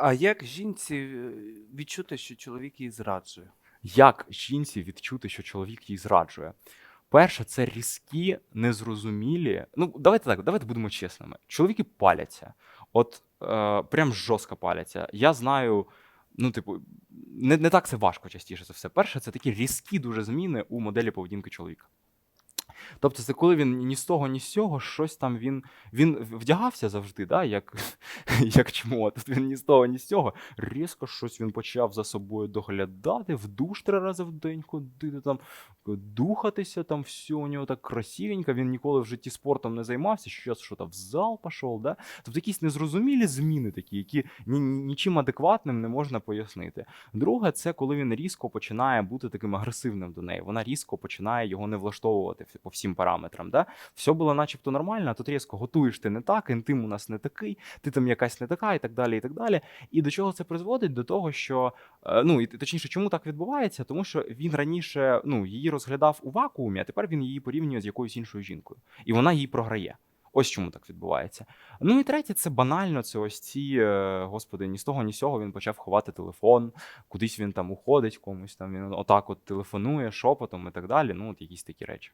А як жінці е, відчути, що чоловік її зраджує? Як жінці відчути, що чоловік її зраджує? Перше, це різкі, незрозумілі. Ну, давайте так, давайте будемо чесними. Чоловіки паляться. От е, прям жорстко паляться. Я знаю, ну, типу, не, не так це важко частіше за все. Перше, це такі різкі дуже зміни у моделі поведінки чоловіка. Тобто, це коли він ні з того, ні з цього, щось там він. Він вдягався завжди, да, як, як чмо. Тут він ні з того, ні з цього. Різко щось він почав за собою доглядати, в душ три рази в день ходити, там, духатися, там все у нього так красивенько. Він ніколи в житті спортом не займався, щось що там в зал пішов. Да? Тобто якісь незрозумілі зміни такі, які ні, ні- нічим адекватним не можна пояснити. Друге, це коли він різко починає бути таким агресивним до неї. Вона різко починає його не влаштовувати по всім параметрам. Да? Все було начебто нормально, а тут різко готуєш ти не так, інтим у нас не такий, ти там якась не така, і так далі. І так далі. І до чого це призводить? До того, що е, ну і точніше, чому так відбувається? Тому що він раніше ну, її розглядав у вакуумі, а тепер він її порівнює з якоюсь іншою жінкою, і вона її програє. Ось чому так відбувається. Ну і третє, це банально. Це ось ці, е, господи, ні з того, ні з сього він почав ховати телефон, кудись він там уходить, комусь там він отак от телефонує шепотом і так далі. Ну, от якісь такі речі.